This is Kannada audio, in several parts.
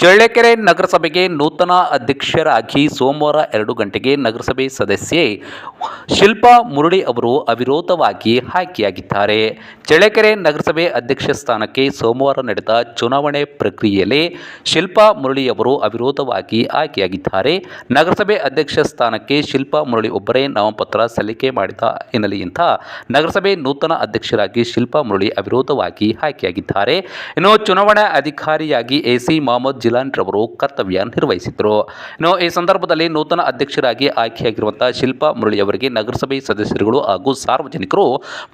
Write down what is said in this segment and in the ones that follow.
ಚಳ್ಳಕೆರೆ ನಗರಸಭೆಗೆ ನೂತನ ಅಧ್ಯಕ್ಷರಾಗಿ ಸೋಮವಾರ ಎರಡು ಗಂಟೆಗೆ ನಗರಸಭೆ ಸದಸ್ಯೆ ಶಿಲ್ಪಾ ಮುರಳಿ ಅವರು ಅವಿರೋಧವಾಗಿ ಆಯ್ಕೆಯಾಗಿದ್ದಾರೆ. ಚಳ್ಳಕೆರೆ ನಗರಸಭೆ ಅಧ್ಯಕ್ಷ ಸ್ಥಾನಕ್ಕೆ ಸೋಮವಾರ ನಡೆದ ಚುನಾವಣೆ ಪ್ರಕ್ರಿಯೆಯಲ್ಲಿ ಶಿಲ್ಪಾ ಮುರಳಿ ಅವರು ಅವಿರೋಧವಾಗಿ ಆಯ್ಕೆಯಾಗಿದ್ದಾರೆ. ನಗರಸಭೆ ಅಧ್ಯಕ್ಷ ಸ್ಥಾನಕ್ಕೆ ಶಿಲ್ಪಾ ಮುರಳಿ ಒಬ್ಬರೇ ನಾಮಪತ್ರ ಸಲ್ಲಿಕೆ ಮಾಡಿದ ಹಿನ್ನೆಲೆಯಿಂದ ನಗರಸಭೆ ನೂತನ ಅಧ್ಯಕ್ಷರಾಗಿ ಶಿಲ್ಪಾ ಮುರಳಿ ಅವಿರೋಧವಾಗಿ ಆಯ್ಕೆಯಾಗಿದ್ದಾರೆ. ಇನ್ನು ಚುನಾವಣಾ ಅಧಿಕಾರಿಯಾಗಿ ಎಸಿ ಮೊಹಮ್ಮದ್ ರವರು ಕರ್ತವ್ಯ ನಿರ್ವಹಿಸಿದರು. ಇನ್ನು ಈ ಸಂದರ್ಭದಲ್ಲಿ ನೂತನ ಅಧ್ಯಕ್ಷರಾಗಿ ಆಯ್ಕೆಯಾಗಿರುವಂತಹ ಶಿಲ್ಪಾ ಮುರಳಿ ಅವರಿಗೆ ನಗರಸಭೆ ಸದಸ್ಯರುಗಳು ಹಾಗೂ ಸಾರ್ವಜನಿಕರು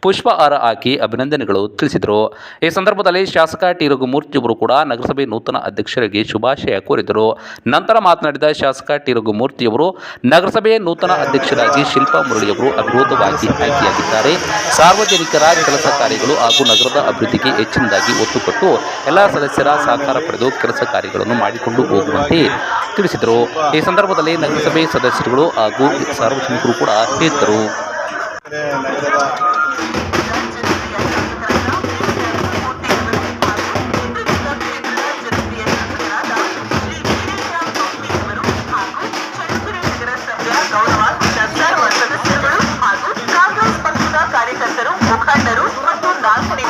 ಪುಷ್ಪಹಾರ ಹಾಕಿ ಅಭಿನಂದನೆಗಳು ತಿಳಿಸಿದರು. ಈ ಸಂದರ್ಭದಲ್ಲಿ ಶಾಸಕ ಟಿ ರಘುಮೂರ್ತಿ ಅವರು ಕೂಡ ನಗರಸಭೆ ನೂತನ ಅಧ್ಯಕ್ಷರಿಗೆ ಶುಭಾಶಯ ಕೋರಿದರು. ನಂತರ ಮಾತನಾಡಿದ ಶಾಸಕ ಟಿ ರಘುಮೂರ್ತಿ ಅವರು ನಗರಸಭೆಯ ನೂತನ ಅಧ್ಯಕ್ಷರಾಗಿ ಶಿಲ್ಪಾ ಮುರಳಿ ಅವರು ಅವಿರೋಧವಾಗಿ ಆಯ್ಕೆಯಾಗಿದ್ದಾರೆ. ಸಾರ್ವಜನಿಕರ ಕೆಲಸ ಕಾರ್ಯಗಳು ಹಾಗೂ ನಗರದ ಅಭಿವೃದ್ಧಿಗೆ ಹೆಚ್ಚಿನದಾಗಿ ಒತ್ತು ಕೊಟ್ಟು ಎಲ್ಲ ಸದಸ್ಯರ ಸಹಕಾರ ಪಡೆದು ಕೆಲಸ ಕಾರ್ಯಗಳನ್ನು ಮಾಡಿಕೊಂಡು ಹೋಗುವಂತೆ ತಿಳಿಸಿದರು. ಈ ಸಂದರ್ಭದಲ್ಲಿ ನಗರಸಭೆ ಸದಸ್ಯರುಗಳು ಹಾಗೂ ಸಾರ್ವಜನಿಕರು ಕೂಡ ಹೇಳಿದ್ದರು ಕಾರ್ಯಕರ್ತರು ಮುಖಂಡರು ಮತ್ತು ನಾಲ್ಕನೇ